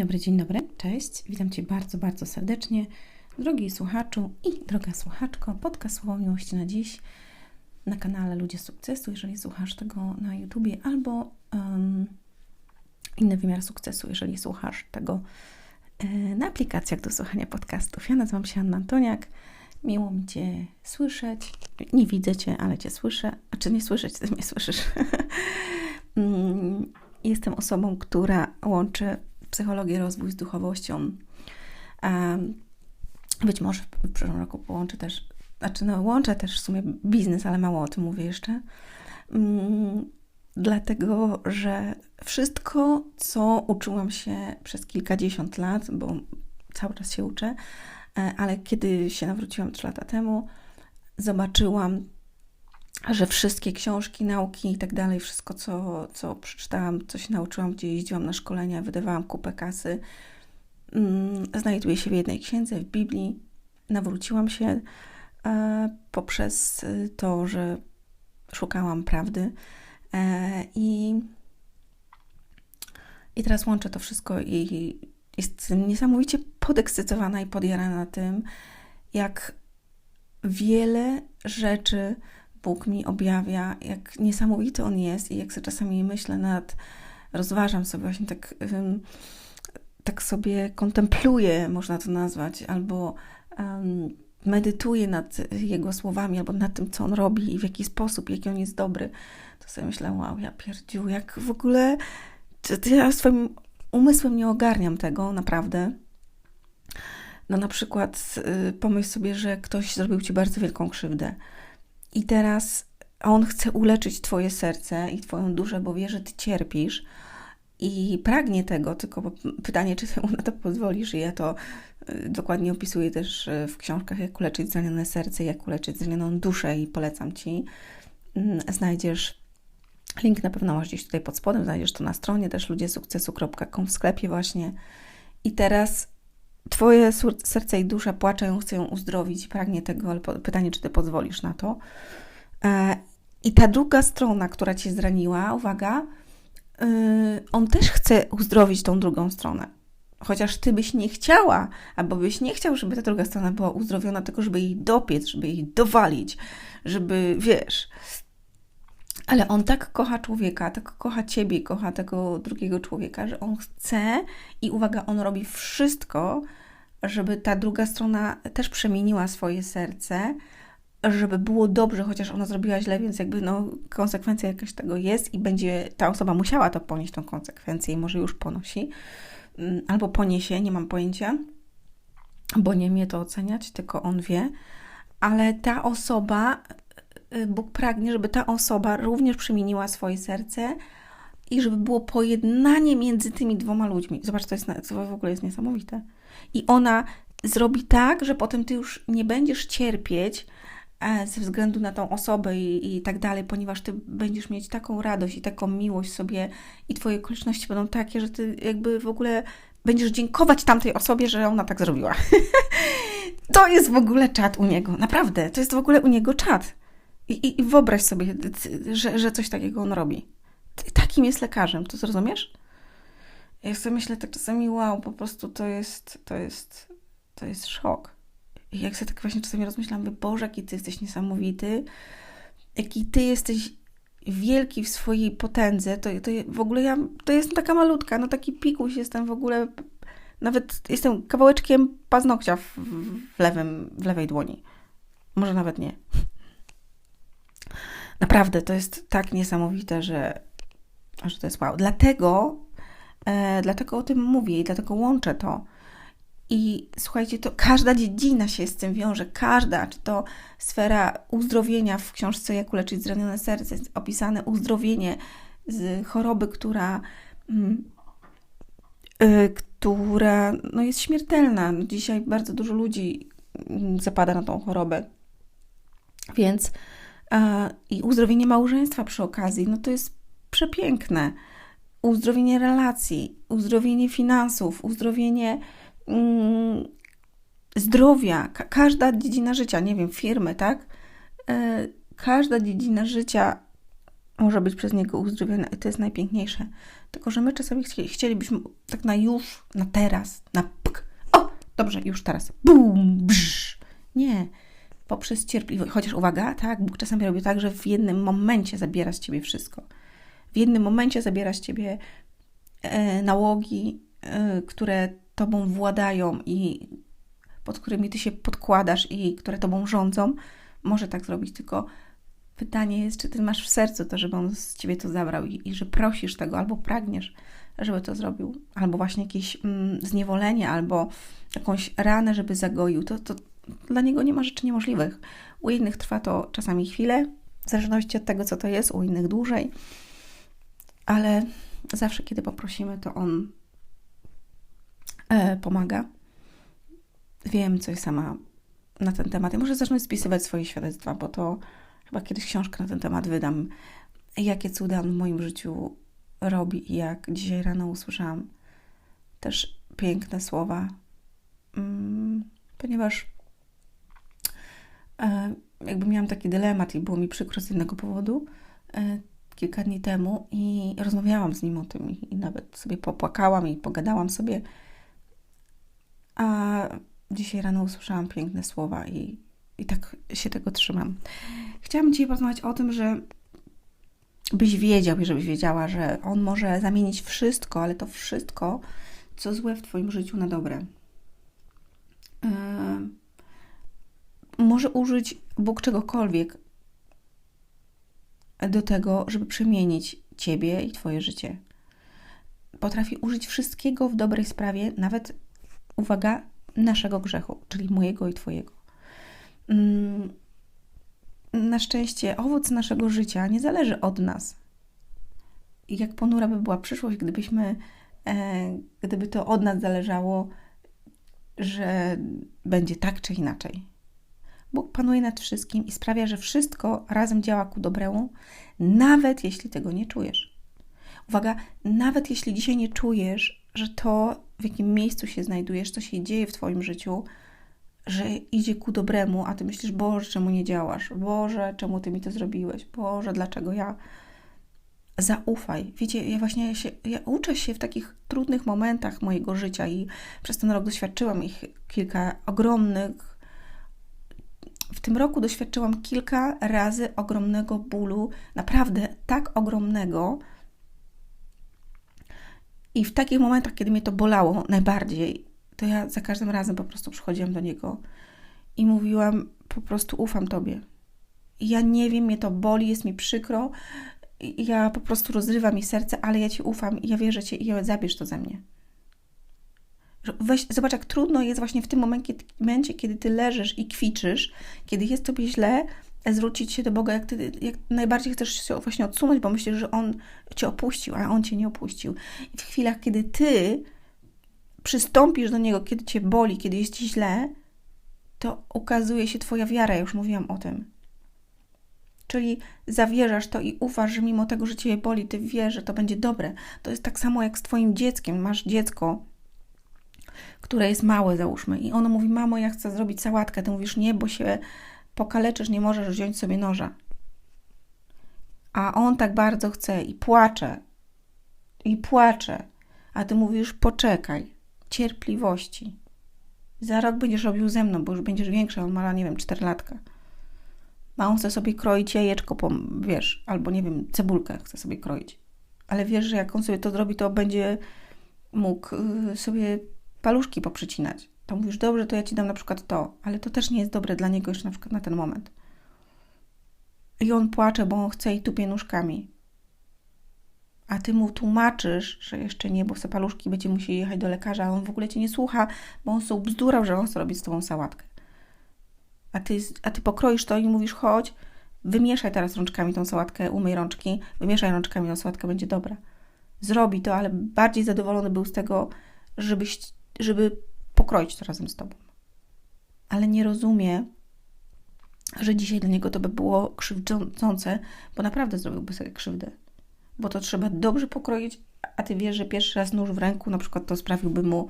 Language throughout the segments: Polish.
dobry, dzień dobry, cześć. Witam Cię bardzo, bardzo serdecznie, drogi słuchaczu i droga słuchaczko. Podcast Słowo Miłości na dziś na kanale Ludzie Sukcesu, jeżeli słuchasz tego na YouTubie, albo um, inny wymiar sukcesu, jeżeli słuchasz tego e, na aplikacjach do słuchania podcastów. Ja nazywam się Anna Antoniak. Miło mi Cię słyszeć. Nie widzę Cię, ale Cię słyszę. A czy nie słyszeć, Ty mnie słyszysz. Mm, jestem osobą, która łączy psychologię, rozwój z duchowością. Być może w przyszłym roku połączę też, znaczy no łączę też w sumie biznes, ale mało o tym mówię jeszcze. Mm, dlatego, że wszystko, co uczyłam się przez kilkadziesiąt lat, bo cały czas się uczę, e, ale kiedy się nawróciłam trzy lata temu, zobaczyłam że wszystkie książki, nauki i tak dalej, wszystko, co, co przeczytałam, co się nauczyłam, gdzie jeździłam na szkolenia, wydawałam kupę kasy, mm, znajduje się w jednej księdze, w Biblii. Nawróciłam się e, poprzez to, że szukałam prawdy e, i, i teraz łączę to wszystko i jestem niesamowicie podekscytowana i podjarana tym, jak wiele rzeczy Bóg mi objawia, jak niesamowity On jest i jak sobie czasami myślę nad, rozważam sobie właśnie tak, tak sobie kontempluję, można to nazwać, albo um, medytuję nad Jego słowami, albo nad tym, co On robi i w jaki sposób, jaki On jest dobry, to sobie myślę, wow, ja pierdziu, jak w ogóle, ja swoim umysłem nie ogarniam tego, naprawdę. No na przykład y, pomyśl sobie, że ktoś zrobił Ci bardzo wielką krzywdę i teraz on chce uleczyć Twoje serce i Twoją duszę, bo wie, że Ty cierpisz i pragnie tego, tylko pytanie, czy Ty mu na to pozwolisz. I ja to y, dokładnie opisuję też y, w książkach, jak uleczyć zranione serce, jak uleczyć zranioną duszę i polecam Ci. Mm, znajdziesz link, na pewno masz gdzieś tutaj pod spodem, znajdziesz to na stronie też ludziesukcesu.com w sklepie właśnie. I teraz Twoje serce i dusza płaczą, chcą ją uzdrowić, pragnie tego, ale pytanie, czy Ty pozwolisz na to. E, I ta druga strona, która Cię zraniła, uwaga, y, on też chce uzdrowić tą drugą stronę. Chociaż Ty byś nie chciała, albo byś nie chciał, żeby ta druga strona była uzdrowiona, tylko żeby jej dopiec, żeby jej dowalić, żeby, wiesz... Ale on tak kocha człowieka, tak kocha ciebie, kocha tego drugiego człowieka, że on chce i uwaga, on robi wszystko, żeby ta druga strona też przemieniła swoje serce, żeby było dobrze, chociaż ona zrobiła źle, więc jakby no, konsekwencja jakaś tego jest i będzie ta osoba musiała to ponieść, tą konsekwencję i może już ponosi, mm, albo poniesie, nie mam pojęcia, bo nie mnie to oceniać, tylko on wie, ale ta osoba, Bóg pragnie, żeby ta osoba również przemieniła swoje serce i żeby było pojednanie między tymi dwoma ludźmi. Zobacz, to, jest, to w ogóle jest niesamowite i ona zrobi tak, że potem ty już nie będziesz cierpieć e, ze względu na tą osobę i, i tak dalej, ponieważ ty będziesz mieć taką radość i taką miłość sobie i twoje okoliczności będą takie, że ty jakby w ogóle będziesz dziękować tamtej osobie, że ona tak zrobiła. to jest w ogóle czat u niego, naprawdę, to jest w ogóle u niego czat. I, i, wyobraź sobie, że, że coś takiego on robi. Takim jest lekarzem, to zrozumiesz? Ja sobie myślę tak czasami, wow, po prostu to jest, to jest, to jest szok. I jak sobie tak właśnie czasami rozmyślam, by Boże, jaki Ty jesteś niesamowity, jaki Ty jesteś wielki w swojej potędze, to, to w ogóle ja, to jestem taka malutka, no taki pikuś jestem w ogóle, nawet jestem kawałeczkiem paznokcia w, w, lewym, w lewej dłoni. Może nawet nie. Naprawdę, to jest tak niesamowite, że, że to jest wow. Dlatego E, dlatego o tym mówię i dlatego łączę to. I słuchajcie, to każda dziedzina się z tym wiąże, każda, czy to sfera uzdrowienia w książce Jak uleczyć zranione serce, jest opisane uzdrowienie z choroby, która, y, która no jest śmiertelna. No dzisiaj bardzo dużo ludzi mm, zapada na tą chorobę. Więc i uzdrowienie małżeństwa przy okazji, no to jest przepiękne uzdrowienie relacji, uzdrowienie finansów, uzdrowienie mm, zdrowia, Ka każda dziedzina życia, nie wiem, firmy, tak? E, każda dziedzina życia może być przez niego uzdrowiona i to jest najpiękniejsze. Tylko, że my czasami chcielibyśmy tak na już, na teraz, na pk. O, dobrze, już teraz. Bum, brz. Nie. Poprzez cierpliwość. Chociaż uwaga, tak, Bóg czasami robi tak, że w jednym momencie zabiera z ciebie wszystko. W jednym momencie zabiera z ciebie e, nałogi, e, które tobą władają i pod którymi ty się podkładasz i które tobą rządzą. Może tak zrobić, tylko Pytanie jest, czy ty masz w sercu to, żeby on z ciebie to zabrał i, i że prosisz tego, albo pragniesz, żeby to zrobił, albo właśnie jakieś mm, zniewolenie, albo jakąś ranę, żeby zagoił. To, to dla niego nie ma rzeczy niemożliwych. U innych trwa to czasami chwilę, w zależności od tego, co to jest, u innych dłużej, ale zawsze, kiedy poprosimy, to on e, pomaga. Wiem coś sama na ten temat. I może zacznę spisywać swoje świadectwa, bo to Chyba kiedyś książkę na ten temat wydam. Jakie cuda w moim życiu robi i jak dzisiaj rano usłyszałam też piękne słowa, mm, ponieważ jakby miałam taki dylemat i było mi przykro z innego powodu e, kilka dni temu i rozmawiałam z nim o tym i nawet sobie popłakałam i pogadałam sobie. A dzisiaj rano usłyszałam piękne słowa i, i tak się tego trzymam. Chciałabym dzisiaj porozmawiać o tym, że byś wiedział i żebyś wiedziała, że on może zamienić wszystko, ale to wszystko, co złe w Twoim życiu na dobre. Yy, może użyć Bóg czegokolwiek do tego, żeby przemienić Ciebie i Twoje życie. Potrafi użyć wszystkiego w dobrej sprawie, nawet, uwaga, naszego grzechu, czyli mojego i Twojego. Yy, na szczęście owoc naszego życia nie zależy od nas. Jak ponura by była przyszłość, gdybyśmy, e, gdyby to od nas zależało, że będzie tak czy inaczej. Bóg panuje nad wszystkim i sprawia, że wszystko razem działa ku dobremu, nawet jeśli tego nie czujesz. Uwaga, nawet jeśli dzisiaj nie czujesz, że to, w jakim miejscu się znajdujesz, co się dzieje w Twoim życiu, że idzie ku dobremu, a ty myślisz, Boże, czemu nie działasz? Boże, czemu ty mi to zrobiłeś? Boże, dlaczego ja? Zaufaj. Wiecie, ja właśnie się, ja uczę się w takich trudnych momentach mojego życia i przez ten rok doświadczyłam ich kilka ogromnych. W tym roku doświadczyłam kilka razy ogromnego bólu, naprawdę tak ogromnego. I w takich momentach, kiedy mnie to bolało najbardziej, to ja za każdym razem po prostu przychodziłam do niego i mówiłam: Po prostu ufam tobie. Ja nie wiem, mnie to boli, jest mi przykro, ja po prostu rozrywa mi serce, ale ja ci ufam i ja wierzę cię i ja zabierz to ze mnie. Weź, zobacz, jak trudno jest właśnie w tym momencie, kiedy ty leżysz i kwiczysz, kiedy jest tobie źle, zwrócić się do Boga, jak, ty, jak najbardziej chcesz się właśnie odsunąć, bo myślisz, że On cię opuścił, a On cię nie opuścił. I w chwilach, kiedy ty przystąpisz do Niego, kiedy Cię boli, kiedy jest Ci źle, to ukazuje się Twoja wiara, już mówiłam o tym. Czyli zawierzasz to i ufasz, że mimo tego, że Cię boli, Ty wiesz, że to będzie dobre. To jest tak samo jak z Twoim dzieckiem. Masz dziecko, które jest małe, załóżmy, i ono mówi, mamo, ja chcę zrobić sałatkę. Ty mówisz, nie, bo się pokaleczysz, nie możesz wziąć sobie noża. A on tak bardzo chce i płacze, i płacze, a ty mówisz, poczekaj, cierpliwości. Za rok będziesz robił ze mną, bo już będziesz większa, on ma, nie wiem, czterolatka. A on chce sobie kroić jajeczko, wiesz, albo nie wiem, cebulkę chce sobie kroić. Ale wiesz, że jak on sobie to zrobi, to będzie mógł y, sobie paluszki poprzycinać. To mówisz, dobrze, to ja ci dam na przykład to, ale to też nie jest dobre dla niego jeszcze na przykład na ten moment. I on płacze, bo on chce i tupie nóżkami a ty mu tłumaczysz, że jeszcze nie, bo se paluszki będzie musieli jechać do lekarza, a on w ogóle cię nie słucha, bo on sobie bzdurał, że on chce robić z tobą sałatkę. A ty, a ty pokroisz to i mówisz, chodź, wymieszaj teraz rączkami tą sałatkę, umyj rączki, wymieszaj rączkami, tą sałatkę będzie dobra. Zrobi to, ale bardziej zadowolony był z tego, żebyś, żeby pokroić to razem z tobą. Ale nie rozumie, że dzisiaj dla niego to by było krzywdzące, bo naprawdę zrobiłby sobie krzywdę bo to trzeba dobrze pokroić, a ty wiesz, że pierwszy raz nóż w ręku na przykład to sprawiłby mu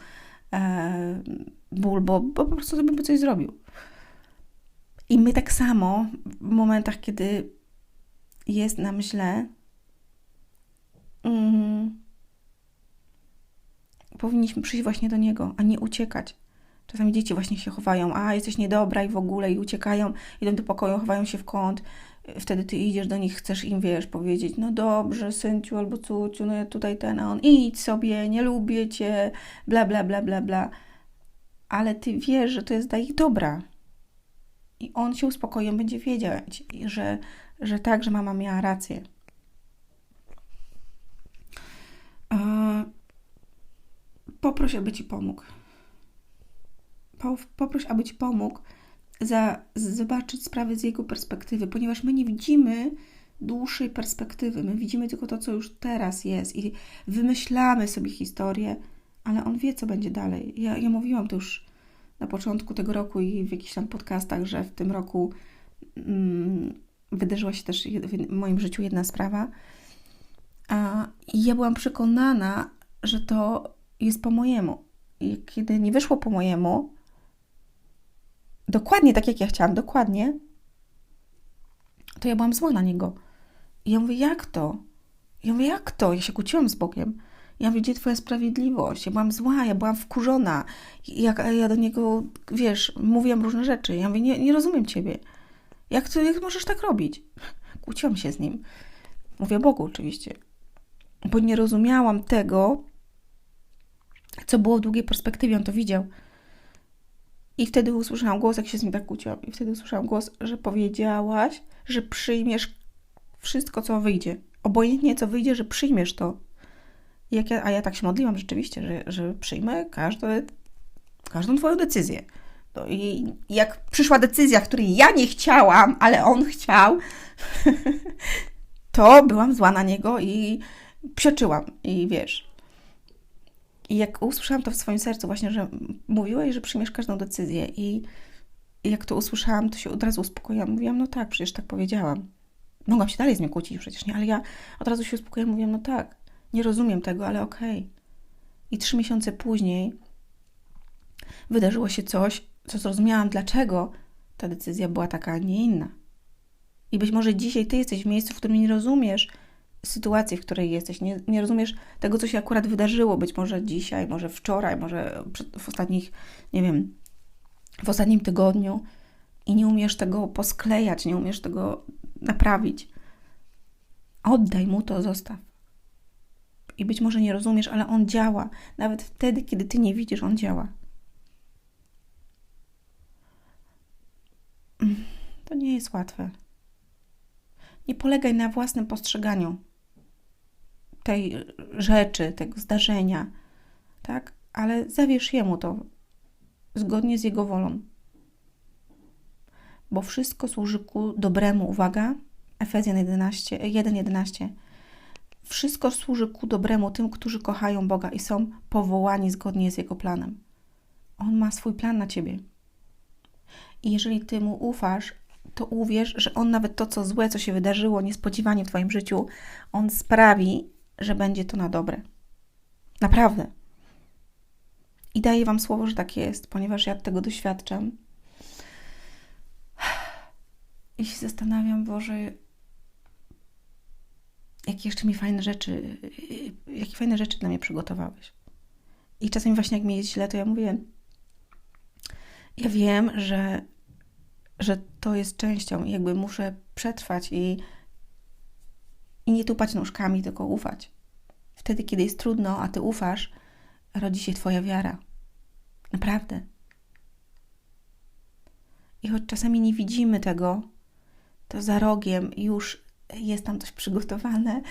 e, ból, bo, bo po prostu sobie by coś zrobił. I my tak samo w momentach, kiedy jest nam źle, mm, powinniśmy przyjść właśnie do Niego, a nie uciekać. Czasami dzieci właśnie się chowają, a jesteś niedobra i w ogóle, i uciekają, idą do pokoju, chowają się w kąt. Wtedy ty idziesz do nich, chcesz im, wiesz, powiedzieć, no dobrze, synciu albo cuciu, no ja tutaj ten, a on idź sobie, nie lubię cię, bla, bla, bla, bla, bla. Ale ty wiesz, że to jest dla ich dobra. I on się uspokoi, on będzie wiedział, że, że tak, że mama miała rację. Poproś, aby ci pomógł. Poproś, aby ci pomógł za, zobaczyć sprawy z jego perspektywy, ponieważ my nie widzimy dłuższej perspektywy. My widzimy tylko to, co już teraz jest i wymyślamy sobie historię, ale on wie, co będzie dalej. Ja, ja mówiłam to już na początku tego roku i w jakichś tam podcastach, że w tym roku mm, wydarzyła się też w moim życiu jedna sprawa. A, I ja byłam przekonana, że to jest po mojemu. I kiedy nie wyszło po mojemu, dokładnie tak jak ja chciałam, dokładnie, to ja byłam zła na niego. I ja mówię, jak to? Ja mówię, jak to? Ja się kłóciłam z Bogiem. Ja mówię, gdzie twoja sprawiedliwość? Ja byłam zła, ja byłam wkurzona. Jak ja do niego, wiesz, mówiłam różne rzeczy. Ja mówię, nie, nie rozumiem ciebie. Jak, to, jak możesz tak robić? Kłóciłam się z nim. Mówię Bogu oczywiście. Bo nie rozumiałam tego, co było w długiej perspektywie, on to widział. I wtedy usłyszałam głos, jak się z nim tak kłóciłam, i wtedy usłyszałam głos, że powiedziałaś, że przyjmiesz wszystko, co wyjdzie. Obojętnie, co wyjdzie, że przyjmiesz to. Ja, a ja tak się modliłam rzeczywiście, że, że przyjmę każde, każdą Twoją decyzję. No i jak przyszła decyzja, której ja nie chciałam, ale on chciał, to byłam zła na niego i psioczyłam. I wiesz, i jak usłyszałam to w swoim sercu, właśnie, że mówiłeś, że przyjmiesz każdą decyzję, i jak to usłyszałam, to się od razu uspokoiłam. Mówiłam, no tak, przecież tak powiedziałam. Mogłam się dalej z nią kłócić przecież, nie? Ale ja od razu się uspokoiłam, mówiłam, no tak, nie rozumiem tego, ale okej. Okay. I trzy miesiące później wydarzyło się coś, co zrozumiałam, dlaczego ta decyzja była taka, a nie inna. I być może dzisiaj ty jesteś w miejscu, w którym nie rozumiesz, sytuacji, w której jesteś. Nie, nie rozumiesz tego, co się akurat wydarzyło, być może dzisiaj, może wczoraj, może w ostatnich, nie wiem, w ostatnim tygodniu i nie umiesz tego posklejać, nie umiesz tego naprawić. Oddaj mu to, zostaw. I być może nie rozumiesz, ale on działa. Nawet wtedy, kiedy ty nie widzisz, on działa. To nie jest łatwe. Nie polegaj na własnym postrzeganiu tej rzeczy, tego zdarzenia, tak? Ale zawierz Jemu to zgodnie z Jego wolą. Bo wszystko służy ku dobremu, uwaga, Efezjan 11, 1:11. Wszystko służy ku dobremu tym, którzy kochają Boga i są powołani zgodnie z Jego planem. On ma swój plan na ciebie. I jeżeli ty mu ufasz, to uwierz, że on nawet to, co złe, co się wydarzyło niespodziewanie w Twoim życiu, on sprawi, że będzie to na dobre. Naprawdę. I daję Wam słowo, że tak jest, ponieważ ja tego doświadczam. I się zastanawiam, Boże, jakie jeszcze mi fajne rzeczy, jakie fajne rzeczy dla mnie przygotowałeś. I czasami właśnie jak mi jest źle, to ja mówię, ja wiem, że, że to jest częścią i jakby muszę przetrwać i i nie tupać nóżkami, tylko ufać. Wtedy, kiedy jest trudno, a ty ufasz, rodzi się Twoja wiara. Naprawdę. I choć czasami nie widzimy tego, to za rogiem już jest tam coś przygotowane,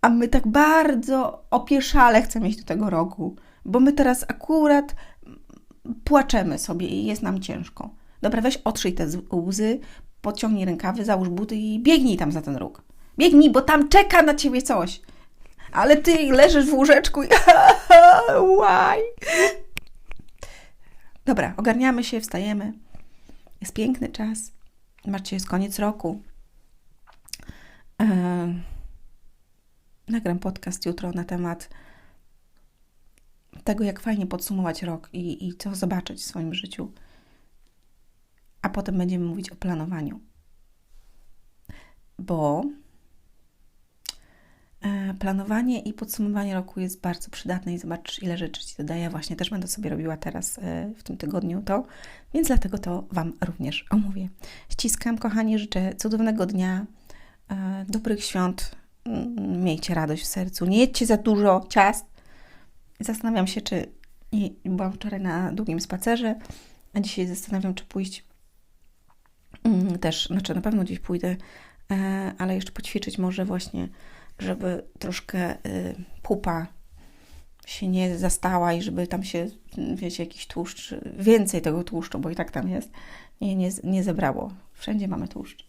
a my tak bardzo opieszale chcemy iść do tego rogu, bo my teraz akurat płaczemy sobie i jest nam ciężko. Dobra, weź otrzyj te łzy, podciągnij rękawy, załóż buty i biegnij tam za ten róg. Biegnij, bo tam czeka na ciebie coś. Ale ty leżysz w łóżeczku i łaj. Dobra, ogarniamy się, wstajemy. Jest piękny czas. Zobaczcie, jest koniec roku. Yy, nagram podcast jutro na temat tego, jak fajnie podsumować rok i, i co zobaczyć w swoim życiu. A potem będziemy mówić o planowaniu. Bo planowanie i podsumowanie roku jest bardzo przydatne i zobacz, ile rzeczy Ci dodaję. Właśnie też będę sobie robiła teraz e, w tym tygodniu to, więc dlatego to Wam również omówię. Ściskam, kochani, życzę cudownego dnia, e, dobrych świąt, Mm, miejcie radość w sercu, nie jedźcie za dużo ciast. Zastanawiam się, czy nie, byłam wczoraj na długim spacerze, a dzisiaj zastanawiam, czy pójść mm, też, znaczy na pewno gdzieś pójdę, e, ale jeszcze poćwiczyć może właśnie, żeby troszkę y, pupa się nie zastała i żeby tam się, wiecie, jakiś tłuszcz, więcej tego tłuszczu, bo i tak tam jest, nie, nie, nie zebrało. Wszędzie mamy tłuszcz.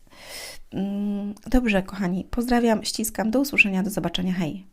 Mm, dobrze, kochani, pozdrawiam, ściskam, do usłyszenia, do zobaczenia, hej!